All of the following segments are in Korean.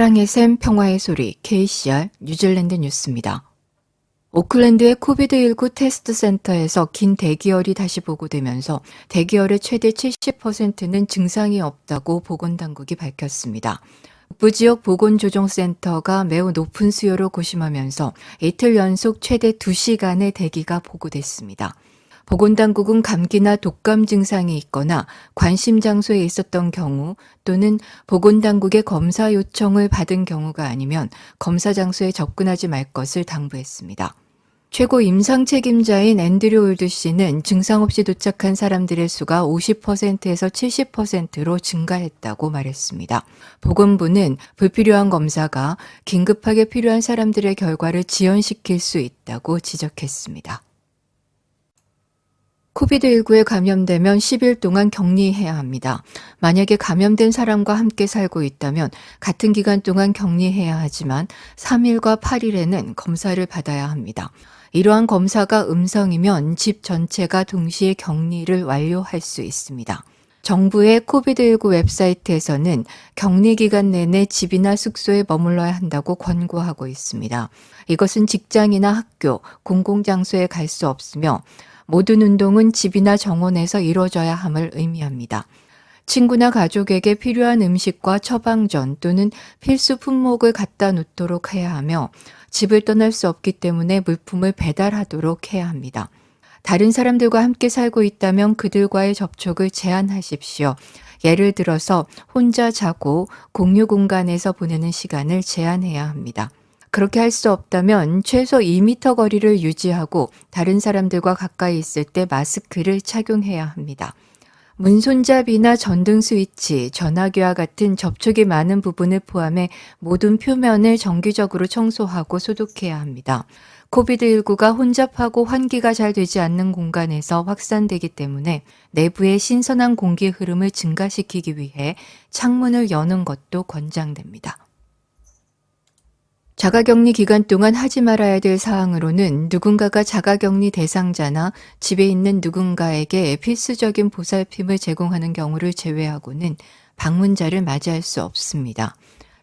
사랑의 샘 평화의 소리 KCR 뉴질랜드 뉴스입니다. 오클랜드의 코비드19 테스트 센터에서 긴 대기열이 다시 보고되면서 대기열의 최대 70%는 증상이 없다고 보건당국이 밝혔습니다. 북부 지역 보건조정센터가 매우 높은 수요로 고심하면서 이틀 연속 최대 2시간의 대기가 보고됐습니다. 보건당국은 감기나 독감 증상이 있거나 관심 장소에 있었던 경우 또는 보건당국의 검사 요청을 받은 경우가 아니면 검사 장소에 접근하지 말 것을 당부했습니다. 최고 임상 책임자인 앤드류 올드 씨는 증상 없이 도착한 사람들의 수가 50%에서 70%로 증가했다고 말했습니다. 보건부는 불필요한 검사가 긴급하게 필요한 사람들의 결과를 지연시킬 수 있다고 지적했습니다. 코비드19에 감염되면 10일 동안 격리해야 합니다. 만약에 감염된 사람과 함께 살고 있다면 같은 기간 동안 격리해야 하지만 3일과 8일에는 검사를 받아야 합니다. 이러한 검사가 음성이면 집 전체가 동시에 격리를 완료할 수 있습니다. 정부의 코비드19 웹사이트에서는 격리 기간 내내 집이나 숙소에 머물러야 한다고 권고하고 있습니다. 이것은 직장이나 학교, 공공장소에 갈 수 없으며 모든 운동은 집이나 정원에서 이루어져야 함을 의미합니다. 친구나 가족에게 필요한 음식과 처방전 또는 필수 품목을 갖다 놓도록 해야 하며 집을 떠날 수 없기 때문에 물품을 배달하도록 해야 합니다. 다른 사람들과 함께 살고 있다면 그들과의 접촉을 제한하십시오. 예를 들어서 혼자 자고 공유 공간에서 보내는 시간을 제한해야 합니다. 그렇게 할 수 없다면 최소 2미터 거리를 유지하고 다른 사람들과 가까이 있을 때 마스크를 착용해야 합니다. 문손잡이나 전등 스위치, 전화기와 같은 접촉이 많은 부분을 포함해 모든 표면을 정기적으로 청소하고 소독해야 합니다. 코비드19가 혼잡하고 환기가 잘 되지 않는 공간에서 확산되기 때문에 내부의 신선한 공기 흐름을 증가시키기 위해 창문을 여는 것도 권장됩니다. 자가격리 기간 동안 하지 말아야 될 사항으로는 누군가가 자가격리 대상자나 집에 있는 누군가에게 필수적인 보살핌을 제공하는 경우를 제외하고는 방문자를 맞이할 수 없습니다.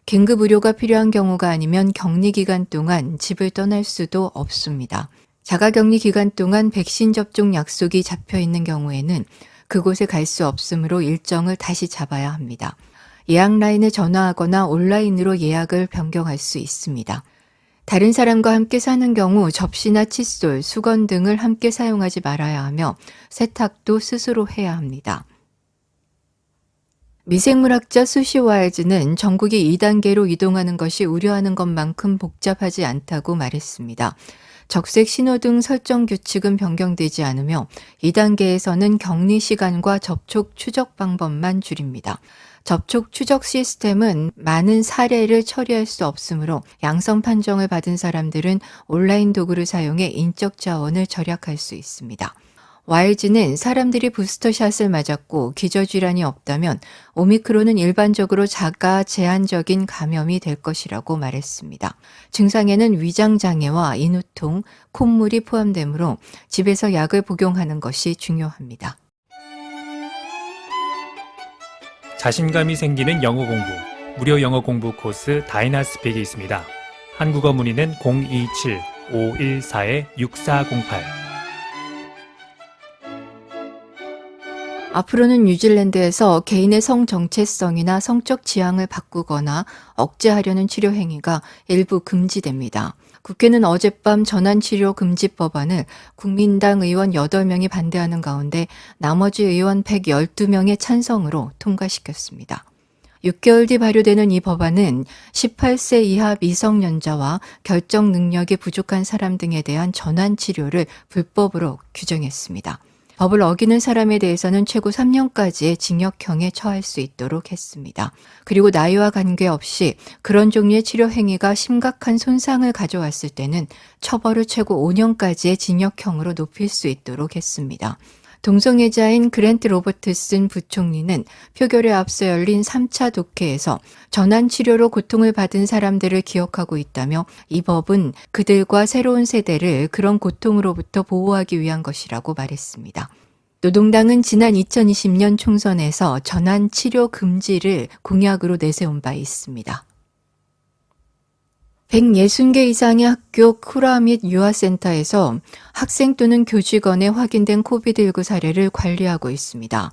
긴급 의료가 필요한 경우가 아니면 격리 기간 동안 집을 떠날 수도 없습니다. 자가격리 기간 동안 백신 접종 약속이 잡혀 있는 경우에는 그곳에 갈 수 없으므로 일정을 다시 잡아야 합니다. 예약 라인에 전화하거나 온라인으로 예약을 변경할 수 있습니다. 다른 사람과 함께 사는 경우 접시나 칫솔, 수건 등을 함께 사용하지 말아야 하며 세탁도 스스로 해야 합니다. 미생물학자 수시 와일즈는 전국이 2단계로 이동하는 것이 우려하는 것만큼 복잡하지 않다고 말했습니다. 적색 신호등 설정 규칙은 변경되지 않으며 2단계에서는 격리 시간과 접촉 추적 방법만 줄입니다. 접촉 추적 시스템은 많은 사례를 처리할 수 없으므로 양성 판정을 받은 사람들은 온라인 도구를 사용해 인적 자원을 절약할 수 있습니다. 와일즈는 사람들이 부스터샷을 맞았고 기저질환이 없다면 오미크론은 일반적으로 자가 제한적인 감염이 될 것이라고 말했습니다. 증상에는 위장장애와 인후통, 콧물이 포함되므로 집에서 약을 복용하는 것이 중요합니다. 자신감이 생기는 영어 공부, 무료 영어 공부 코스 다이나스픽이 있습니다. 한국어 문의는 027-514-6408. 앞으로는 뉴질랜드에서 개인의 성 정체성이나 성적 지향을 바꾸거나 억제하려는 치료 행위가 일부 금지됩니다. 국회는 어젯밤 전환치료 금지 법안을 국민당 의원 8명이 반대하는 가운데 나머지 의원 112명의 찬성으로 통과시켰습니다. 6개월 뒤 발효되는 이 법안은 18세 이하 미성년자와 결정 능력이 부족한 사람 등에 대한 전환 치료를 불법으로 규정했습니다. 법을 어기는 사람에 대해서는 최고 3년까지의 징역형에 처할 수 있도록 했습니다. 그리고 나이와 관계없이 그런 종류의 치료 행위가 심각한 손상을 가져왔을 때는 처벌을 최고 5년까지의 징역형으로 높일 수 있도록 했습니다. 동성애자인 그랜트 로버트슨 부총리는 표결에 앞서 열린 3차 독회에서 전환 치료로 고통을 받은 사람들을 기억하고 있다며 이 법은 그들과 새로운 세대를 그런 고통으로부터 보호하기 위한 것이라고 말했습니다. 노동당은 지난 2020년 총선에서 전환 치료 금지를 공약으로 내세운 바 있습니다. 160개 이상의 학교 쿠라 및 유아센터에서 학생 또는 교직원의 확인된 코비드19 사례를 관리하고 있습니다.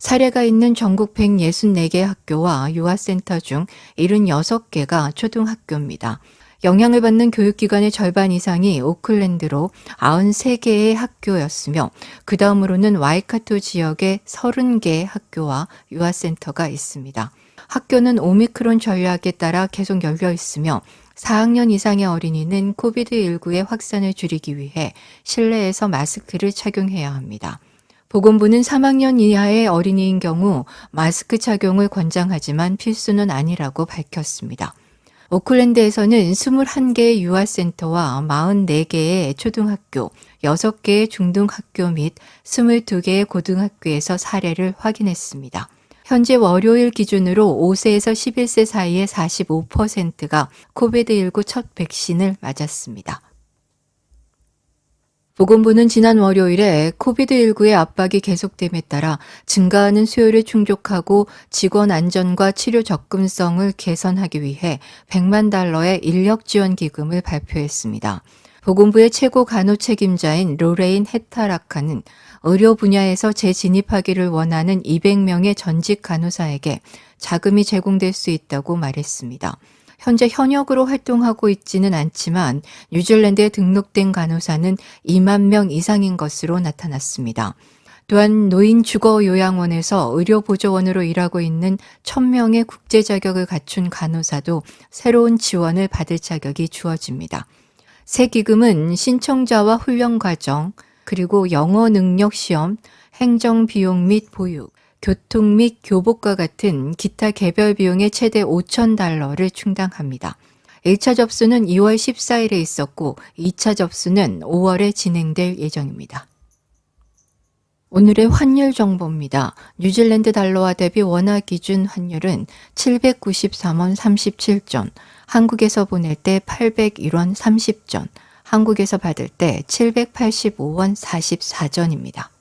사례가 있는 전국 164개 학교와 유아센터 중 76개가 초등학교입니다. 영향을 받는 교육기관의 절반 이상이 오클랜드로 93개의 학교였으며 그 다음으로는 와이카토 지역의 30개의 학교와 유아센터가 있습니다. 학교는 오미크론 전략에 따라 계속 열려 있으며 4학년 이상의 어린이는 코비드19의 확산을 줄이기 위해 실내에서 마스크를 착용해야 합니다. 보건부는 3학년 이하의 어린이인 경우 마스크 착용을 권장하지만 필수는 아니라고 밝혔습니다. 오클랜드에서는 21개의 유아센터와 44개의 초등학교, 6개의 중등학교 및 22개의 고등학교에서 사례를 확인했습니다. 현재 월요일 기준으로 5세에서 11세 사이의 45%가 코비드19 첫 백신을 맞았습니다. 보건부는 지난 월요일에 코비드19의 압박이 계속됨에 따라 증가하는 수요를 충족하고 직원 안전과 치료 접근성을 개선하기 위해 100만 달러의 인력 지원 기금을 발표했습니다. 보건부의 최고 간호 책임자인 로레인 헤타라카는 의료 분야에서 재진입하기를 원하는 200명의 전직 간호사에게 자금이 제공될 수 있다고 말했습니다. 현재 현역으로 활동하고 있지는 않지만 뉴질랜드에 등록된 간호사는 2만 명 이상인 것으로 나타났습니다. 또한 노인 주거 요양원에서 의료 보조원으로 일하고 있는 1000명의 국제 자격을 갖춘 간호사도 새로운 지원을 받을 자격이 주어집니다. 새 기금은 신청자와 훈련 과정, 그리고 영어 능력 시험, 행정 비용 및 보육, 교통 및 교복과 같은 기타 개별 비용의 최대 5천 달러를 충당합니다. 1차 접수는 2월 14일에 있었고 2차 접수는 5월에 진행될 예정입니다. 오늘의 환율 정보입니다. 뉴질랜드 달러와 대비 원화 기준 환율은 793원 37전, 한국에서 보낼 때 801원 30전, 한국에서 받을 때 785원 44전입니다.